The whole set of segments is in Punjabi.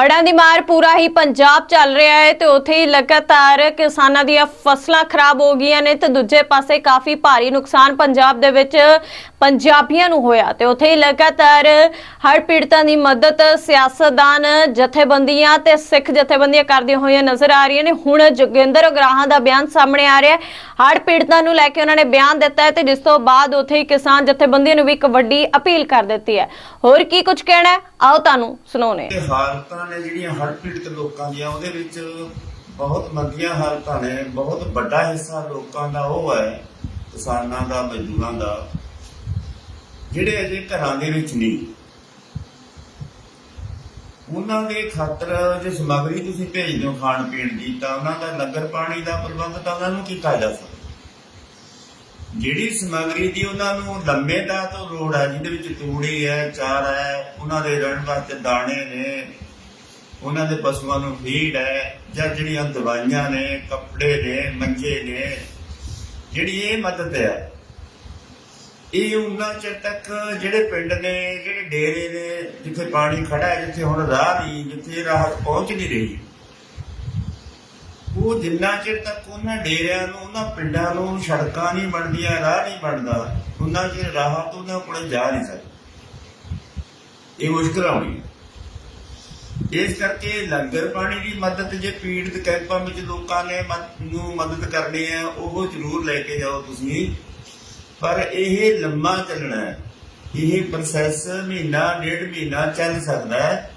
ਹੜ੍ਹਾਂ ਦੀ ਮਾਰ ਪੂਰਾ ਹੀ ਪੰਜਾਬ ਚੱਲ ਰਿਹਾ ਹੈ ਤੇ ਉੱਥੇ ਹੀ ਲਗਾਤਾਰ ਕਿਸਾਨਾਂ ਦੀਆਂ ਫਸਲਾਂ ਖਰਾਬ ਹੋ ਗਈਆਂ ਨੇ ਤੇ ਦੂਜੇ ਪਾਸੇ ਕਾਫੀ ਭਾਰੀ ਨੁਕਸਾਨ ਪੰਜਾਬ ਦੇ ਵਿੱਚ ਪੰਜਾਬੀਆਂ ਨੂੰ ਹੋਇਆ ਤੇ ਉੱਥੇ ਹੀ ਲਗਾਤਾਰ ਹੜ੍ਹ ਪੀੜਤਾਂ ਦੀ ਮਦਦ ਸਿਆਸਤਦਾਨ ਜਥੇਬੰਦੀਆਂ ਤੇ ਸਿੱਖ ਜਥੇਬੰਦੀਆਂ ਕਰਦੀਆਂ ਹੋਈਆਂ ਨਜ਼ਰ ਆ ਰਹੀਆਂ ਨੇ। ਹੁਣ ਜੋਗਿੰਦਰ ਉਗਰਾਹਾਂ ਦਾ ਬਿਆਨ ਸਾਹਮਣੇ ਆ ਰਿਹਾ ਹੈ। ਹੜ੍ਹ ਪੀੜਤਾਂ ਨੂੰ ਲੈ ਕੇ ਉਹਨਾਂ ਨੇ ਬਿਆਨ ਦਿੱਤਾ ਹੈ ਤੇ ਜਿਸ ਤੋਂ ਬਾਅਦ ਉੱਥੇ ਹੀ ਕਿਸਾਨ ਜਥੇਬੰਦੀਆਂ ਨੂੰ ਵੀ ਇੱਕ ਵੱਡੀ ਅਪੀਲ ਕਰ ਦਿੱਤੀ ਹੈ। ਹੋਰ ਕੀ ਕੁਝ ਕਹਿਣਾ ਆਓ ਤੁਹਾਨੂੰ ਸੁਣਾਉਣੇ ਹਾਂ। ਇਹ ਨੇ ਜਿਹੜੀਆਂ ਹੜ੍ਹ ਪੀੜਤ ਲੋਕਾਂ ਦੀਆਂ, ਉਹਦੇ ਵਿੱਚ ਬਹੁਤ ਮੰਦੀਆਂ ਹਾਲਤਾਂ ਨੇ ਬਹੁਤ ਵੱਡਾ ਹਿੱਸਾ ਲੋਕਾਂ ਦਾ ਉਹ ਹੈ, ਕਿਸਾਨਾਂ ਦਾ, ਮਜ਼ਦੂਰਾਂ ਦਾ, ਜਿਹੜੇ ਅਜੇ ਘਰਾਂ ਦੇ ਵਿੱਚ ਨਹੀਂ। ਉਹਨਾਂ ਦੇ ਖਾਤਰ ਜੇ ਸਮੱਗਰੀ ਤੁਸੀਂ ਭੇਜਦੇ ਹੋ ਖਾਣ ਪੀਣ ਦੀ, ਤਾਂ ਉਹਨਾਂ ਦਾ ਲੰਗਰ ਪਾਣੀ ਦਾ ਪ੍ਰਬੰਧ ਤਾਂ ਉਹਨਾਂ ਨੂੰ ਕੀਤਾ ਜਾ ਸਕਦਾ ਜਿਹੜੀ ਸਮੱਗਰੀ ਦੀ ਉਹਨਾਂ ਨੂੰ ਲੰਮੇ ਦਾ ਤੋਂ ਲੋੜ ਹੈ, ਜਿਹਦੇ ਵਿੱਚ ਤੂੜੀ ਹੈ, ਚਾਰ ਹੈ, ਉਹਨਾਂ ਦੇ ਰਹਿਣ ਵਾਸਤੇ ਦਾਣੇ ਨੇ ਉਹਨਾਂ ਦੇ ਪਸ਼ੂਆਂ ਨੂੰ ਫੀਡ ਹੈ, ਜਾਂ ਜਿਹੜੀਆਂ ਦਵਾਈਆਂ ਨੇ, ਕੱਪੜੇ ਨੇ, ਮੰਜੇ ਨੇ, ਜਿਹੜੀ ਇਹ ਮਦਦ ਹੈ, ਇਹ ਉਹਨਾਂ ਚਿਰ ਤੱਕ ਜਿਹੜੇ ਪਿੰਡ ਨੇ, ਜਿਹੜੇ ਡੇਰੇ ਨੇ, ਜਿੱਥੇ ਪਾਣੀ ਖੜਾ ਹੈ, ਜਿੱਥੇ ਹੁਣ ਰਾਹ ਨਹੀਂ, ਜਿੱਥੇ ਰਾਹਤ ਪਹੁੰਚ ਨਹੀਂ ਰਹੀ, ਉਹ ਜਿੰਨਾ ਚਿਰ ਤੱਕ ਉਹਨਾਂ ਡੇਰਿਆਂ ਨੂੰ, ਉਹਨਾਂ ਪਿੰਡਾਂ ਨੂੰ ਸੜਕਾਂ ਨਹੀਂ ਬਣਦੀਆਂ, ਰਾਹ ਨਹੀਂ ਬਣਦਾ, ਉਹਨਾਂ ਚਿਰ ਰਾਹਤ ਉਹਨਾਂ ਕੋਲ ਜਾ ਨਹੀਂ ਸਕਦੀ। ਇਹ ਮੁਸ਼ਕਲ ਆਉਣੀ ਹੈ। ਇਸ ਕਰਕੇ ਲੰਗਰ ਪਾਣੀ ਦੀ ਮਦਦ ਜੇ ਪੀੜਤ ਕੈਂਪਾਂ ਵਿੱਚ ਲੋਕਾਂ ਨੇ ਨੂੰ ਮਦਦ ਕਰਨੀ ਹੈ, ਉਹ ਜ਼ਰੂਰ ਲੈ ਕੇ ਜਾਓ ਤੁਸੀਂ। ਪਰ ਇਹ ਲੰਮਾ ਚੱਲਣਾ ਹੈ। ਇਹ ਪ੍ਰੋਸੈਸ ਮਹੀਨਾ, ਡੇਢ ਮਹੀਨਾ ਚੱਲ ਸਕਦਾ ਹੈ।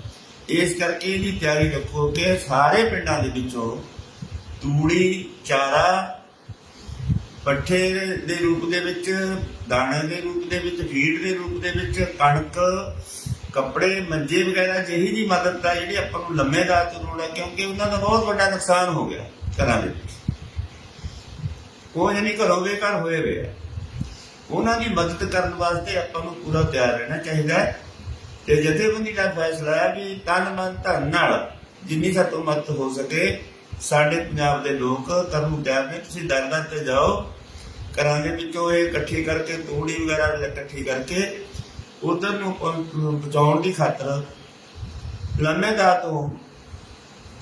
ਇਸ ਕਰਕੇ ਇਹਦੀ ਤਿਆਰੀ ਰੱਖੋ ਕਿ ਸਾਰੇ ਪਿੰਡਾਂ ਦੇ ਵਿੱਚੋਂ ਤੂੜੀ, ਚਾਰਾ, ਪੱਠੇ ਦੇ ਰੂਪ ਦੇ ਵਿੱਚ, ਦਾਣੇ ਦੇ ਰੂਪ ਦੇ ਵਿੱਚ, ਫੀਡ ਦੇ ਰੂਪ ਦੇ ਵਿੱਚ, ਕਣਕ ਕੱਪੜੇ, ਮੰਜੇ ਵਗੈਰਾ ਜਿਹੀ ਜੀ ਮਦਦ ਆ ਜਿਹੜੀ ਆਪਾਂ ਨੂੰ ਲੰਮੇ ਦਾ ਲੋੜ ਹੈ, ਕਿਉਂਕਿ ਉਹਨਾਂ ਦਾ ਬਹੁਤ ਵੱਡਾ ਨੁਕਸਾਨ ਹੋ ਗਿਆ ਘਰਾਂ ਦੇ ਵਿੱਚ। ਉਹ ਜਾਨੀ ਘਰੋਂ ਬੇਘਰ ਹੋਏ ਹੋਏ ਆ। ਉਹਨਾਂ ਦੀ ਮਦਦ ਕਰਨ ਵਾਸਤੇ ਆਪਾਂ ਨੂੰ ਪੂਰਾ ਤਿਆਰ ਰਹਿਣਾ ਚਾਹੀਦਾ ਹੈ। ਤੇ ਜਥੇਬੰਦੀ ਦਾ ਫੈਸਲਾ ਹੈ ਵੀ ਤਨ ਮਨ ਧਨ ਨਾਲ ਜਿੰਨੀ ਸਾਤੋਂ ਮਦਦ ਹੋ ਸਕੇ, ਸਾਡੇ ਪੰਜਾਬ ਦੇ ਲੋਕ ਕਰਨ ਨੂੰ ਤਿਆਰ ਨੇ ਤੁਸੀਂ ਦਰ ਦਰ ਤੇ ਜਾਓ। ਘਰਾਂ ਦੇ ਵਿੱਚੋਂ ਇਹ ਇਕੱਠੀ ਕਰਕੇ ਤੂੜੀ ਵਗੈਰਾ ਇਕੱਠੀ ਕਰਕੇ ਉਧਰ ਨੂੰ ਪਹੁੰ- ਪਹੁੰਚਾਉਣ ਦੀ ਖਾਤਰ ਲੰਮੇ ਤੋਂ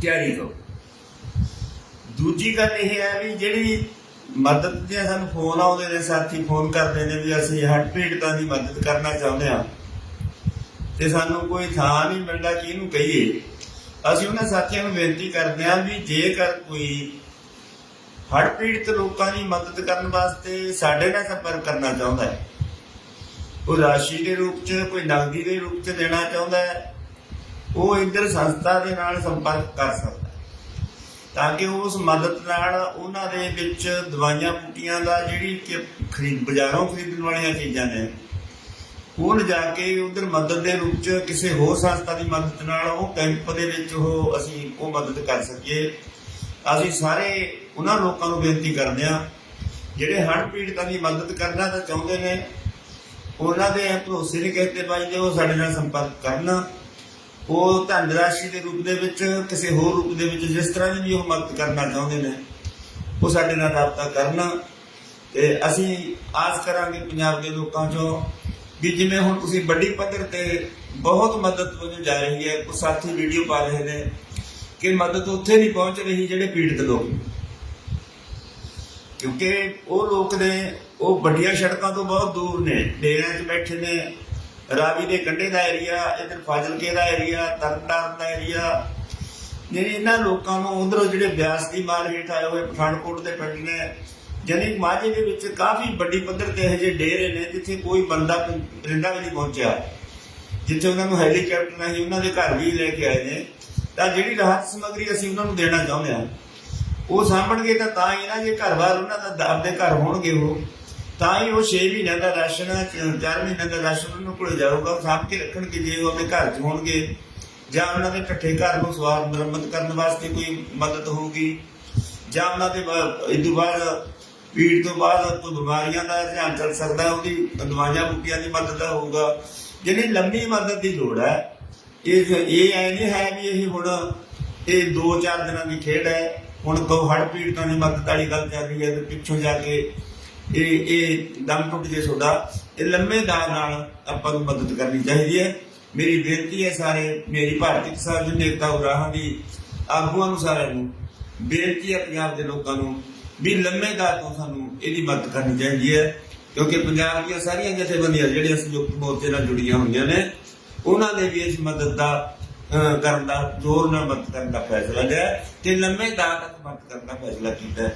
ਤਿਆਰੀ ਕਰੋ। ਦੂਜੀ ਗੱਲ ਇਹ ਹੈ ਵੀ ਜਿਹੜੀ ਮਦਦ ਦੇ ਸਾਨੂੰ ਫੋਨ ਆਉਂਦੇ ਨੇ, ਸਾਥੀ ਫੋਨ ਕਰਦੇ ਨੇ ਵੀ ਅਸੀਂ ਹੱਟ ਪੀੜਤਾਂ ਦੀ ਮਦਦ ਕਰਨਾ ਚਾਹੁੰਦੇ ਹਾਂ ਤੇ ਸਾਨੂੰ ਕੋਈ ਥਾਂ ਨਹੀਂ ਮਿਲਦਾ ਕਿ ਇਹਨੂੰ ਕਹੀਏ। ਅਸੀਂ ਉਹਨਾਂ ਸਾਥੀਆਂ ਨੂੰ ਬੇਨਤੀ ਕਰਦੇ ਹਾਂ ਵੀ ਜੇਕਰ ਕੋਈ ਹੜ੍ਹ ਪੀੜਤ ਲੋਕਾਂ ਦੀ ਮਦਦ ਕਰਨ ਵਾਸਤੇ ਸਾਡੇ ਨਾਲ ਸੰਪਰਕ ਕਰਨਾ ਚਾਹੁੰਦਾ ਹੈ ਉਹ ਰਾਸ਼ੀ ਦੇ ਰੂਪ 'ਚ, ਕੋਈ ਨਗਦੀ ਦੇ ਰੂਪ 'ਚ ਦੇਣਾ ਚਾਹੁੰਦਾ ਹੈ, ਉਹ ਇੰਦਰ ਸੰਸਥਾ ਦੇ ਨਾਲ ਸੰਪਰਕ ਕਰ ਸਕਦਾ ਤਾਂ ਕਿ ਉਸ ਮਦਦ ਨਾਲ ਉਹਨਾਂ ਦੇ ਵਿੱਚ ਦਵਾਈਆਂ ਬੂਟੀਆਂ ਦਾ ਜਿਹੜੀ ਕਿ ਖਰੀਦ, ਬਾਜ਼ਾਰੋਂ ਖਰੀਦਣ ਵਾਲੀਆਂ ਚੀਜ਼ਾਂ ਨੇ, ਉਹ ਜਾ ਕੇ ਉਧਰ ਮਦਦ ਦੇ ਰੂਪ ਚ ਕਿਸੇ ਹੋਰ ਸੰਸਥਾ ਦੀ ਮਦਦ ਨਾਲ ਉਹ ਕੈਂਪ ਦੇ ਵਿੱਚ ਉਹ ਅਸੀਂ ਉਹ ਮਦਦ ਕਰ ਸਕੀਏ। ਅਸੀਂ ਸਾਰੇ ਉਹਨਾਂ ਲੋਕਾਂ ਨੂੰ ਬੇਨਤੀ ਕਰਦੇ ਹਾਂ, ਜਿਹੜੇ ਹੜ੍ਹ ਪੀੜਤਾਂ ਦੀ ਮਦਦ ਕਰਨਾ ਤਾਂ ਚਾਹੁੰਦੇ ਨੇ ਉਹਨਾਂ ਦੇ ਭਰੋਸੇ ਨਹੀਂ ਕਹਿੰਦੇ ਬਾਈ ਜੇ, ਉਹ ਸਾਡੇ ਨਾਲ ਸੰਪਰਕ ਕਰਨ। ਉਹ ਧਨ ਰਾਸ਼ੀ ਦੇ ਰੂਪ ਦੇ ਵਿੱਚ, ਕਿਸੇ ਹੋਰ ਰੂਪ ਦੇ ਵਿੱਚ ਜਿਸ ਤਰ੍ਹਾਂ ਦੀ ਵੀ ਉਹ ਮਦਦ ਕਰਨਾ ਚਾਹੁੰਦੇ ਨੇ, ਉਹ ਸਾਡੇ ਨਾਲ ਰਾਬਤਾ ਕਰਨ। ਤੇ ਅਸੀਂ ਆਸ ਕਰਾਂਗੇ ਪੰਜਾਬ ਦੇ ਲੋਕਾਂ ਚੋਂ ਵੀ ਜਿਵੇਂ ਹੁਣ ਤੁਸੀਂ ਵੱਡੀ ਪੱਧਰ ਤੇ ਬਹੁਤ ਮਦਦ ਵਜੋਂ ਜਾ ਰਹੀ ਹੈ ਕੁਝ ਸਾਥੀ ਵੀਡੀਓ ਪਾ ਰਹੇ ਨੇ ਕਿ ਮਦਦ ਉੱਥੇ ਨਹੀਂ ਪਹੁੰਚ ਰਹੀ ਜਿਹੜੇ ਪੀੜਤ ਲੋਕ ਕਿਉਂਕਿ ਉਹ ਲੋਕ ਨੇ, ਉਹ ਵੱਡੀਆਂ ਸੜਕਾਂ ਤੋਂ ਬਹੁਤ ਦੂਰ ਨੇ। ਡੇਰਿਆਂ 'ਚ ਬੈਠੇ ਨੇ। ਰਾਵੀ ਦੇ ਕੰਢੇ ਦਾ ਏਰੀਆ ਇਧਰ ਫਾਜ਼ਿਲਕੇ ਦਾ ਏਰੀਆ ਤਰਨਤਾਰਨ ਦਾ ਏਰੀਆ ਜਿਹੜੇ ਇਹਨਾਂ ਲੋਕਾਂ ਨੂੰ ਉਧਰੋਂ ਜਿਹੜੇ ਬਿਆਸ ਦੀ ਮਾਰ ਹੇਠ ਆਏ ਹੋਏ ਪਠਾਨਕੋਟ ਦੇ ਪਿੰਡ ਨੇ ਜਾਨੀ ਮਾਝੇ ਦੇ ਵਿੱਚ ਕਾਫੀ ਵੱਡੀ ਪੱਧਰ ਤੇ ਇਹ ਜਿਹੇ ਡੇਰੇ ਨੇ ਜਿੱਥੇ ਕੋਈ ਬੰਦਾ ਪਰਿੰਦਾ ਵੀ ਨਹੀਂ ਪਹੁੰਚਿਆ। ਜਿੱਥੇ ਉਹਨਾਂ ਨੂੰ ਹੈਲੀਕਾਪਟਰ ਨਹੀਂ ਉਹਨਾਂ ਦੇ ਘਰ ਵੀ ਲੈ ਕੇ ਆਏ ਨੇ। ਤਾਂ ਜਿਹੜੀ ਰਾਹਤ ਸਮੱਗਰੀ ਅਸੀਂ ਉਹਨਾਂ ਨੂੰ ਦੇਣਾ ਚਾਹੁੰਦੇ ਹਾਂ ਉਹ ਸਾਂਭਣਗੇ ਤਾਂ ਤਾਂ ਹੀ ਨਾ, ਜੇ ਘਰ-ਬਾਰ ਉਹਨਾਂ ਦਾ ਆਪਦੇ ਘਰ ਹੋਣਗੇ ਉਹ, ਤਾਂ ਹੀ ਉਹ 6 ਮਹੀਨਿਆਂ ਦਾ ਰਾਸ਼ਨ 4 ਮਹੀਨਿਆਂ ਦਾ ਰਾਸ਼ਨ ਉਹਨਾਂ ਕੋਲ ਜਾਊਗਾ ਸਾਂਭ ਕੇ ਰੱਖਣਗੇ ਜੇ ਉਹ ਆਪਣੇ ਘਰ 'ਚ ਹੋਣਗੇ। ਜਾਂ ਉਹਨਾਂ ਦੇ ਇਕੱਠੇ ਘਰ ਨੂੰ ਸਵਾਰ ਮੁਰੰਮਤ ਕਰਨ ਵਾਸਤੇ ਕੋਈ ਮਦਦ ਹੋਊਗੀ, ਜਾਂ ਉਹਨਾਂ ਦੇ ਬਾ- ਇਹ ਤੋਂ ਬਾਅਦ ਪੀੜ ਤੋਂ ਬਾਅਦ ਕੋਈ ਬਿਮਾਰੀਆਂ ਦਾ ਰੁਝਾਨ ਚੱਲ ਸਕਦਾ, ਉਹਦੀ ਦਵਾਈਆਂ ਬੂਟੀਆਂ ਦੀ ਮਦਦ ਦਾ ਹੋਊਗਾ। ਜਿਹੜੀ ਲੰਮੀ ਮਦਦ ਦੀ ਲੋੜ ਹੈ, ਇਹ ਇਹ ਐ ਨਹੀਂ ਹੈ ਵੀ ਇਹ ਹੁਣ, ਇਹ 2-4 ਦਿਨਾਂ ਦੀ ਖੇਡ ਹੈ ਹੁਣ ਕੋ ਹੜ ਪੀੜਤਾਂ ਦੀ ਮਦਦ ਵਾਲੀ ਗੱਲ ਚੱਲ ਰਹੀ ਹੈ ਤੇ ਪਿੱਛੋਂ ਜਾ ਕੇ ਇਹ ਇਹ ਦਮ ਟੁੱਟ ਜੇ ਤੁਹਾਡਾ, ਇਹ ਲੰਮੇ ਦਾ ਨਾਲ ਆਪਾਂ ਨੂੰ ਮਦਦ ਕਰਨੀ ਚਾਹੀਦੀ ਹੈ। ਮੇਰੀ ਬੇਨਤੀ ਹੈ ਸਾਰੇ, ਮੇਰੀ ਭਾਰਤੀ ਕਿਸਾਨ ਯੂਨੀਅਨ ਏਕਤਾ ਉਰਾਹਾਂ ਦੀ, ਆਗੂਆਂ ਨੂੰ ਸਾਰਿਆਂ ਨੂੰ, ਬੇਨਤੀ ਹੈ ਪੰਜਾਬ ਦੇ ਲੋਕਾਂ ਨੂੰ ਵੀ ਲੰਮੇ ਦਾ ਤੋਂ ਸਾਨੂੰ ਇਹਦੀ ਮਦਦ ਕਰਨੀ ਚਾਹੀਦੀ ਹੈ, ਕਿਉਂਕਿ ਪੰਜਾਬ ਦੀਆਂ ਸਾਰੀਆਂ ਜਥੇਬੰਦੀਆਂ ਜਿਹੜੀਆਂ ਸੰਯੁਕਤ ਮੋਰਚੇ ਨਾਲ ਜੁੜੀਆਂ ਹੋਈਆਂ ਨੇ, ਉਹਨਾਂ ਨੇ ਵੀ ਇਸ ਮਦਦ ਦਾ ਕਰਨ ਦਾ, ਜ਼ੋਰ ਨਾਲ ਮਦਦ ਕਰਨ ਦਾ ਫੈਸਲਾ ਲਿਆ ਤੇ ਲੰਮੇ ਦਾ ਤੱਕ ਬੰਦ ਕਰਨ ਦਾ ਫੈਸਲਾ ਕੀਤਾ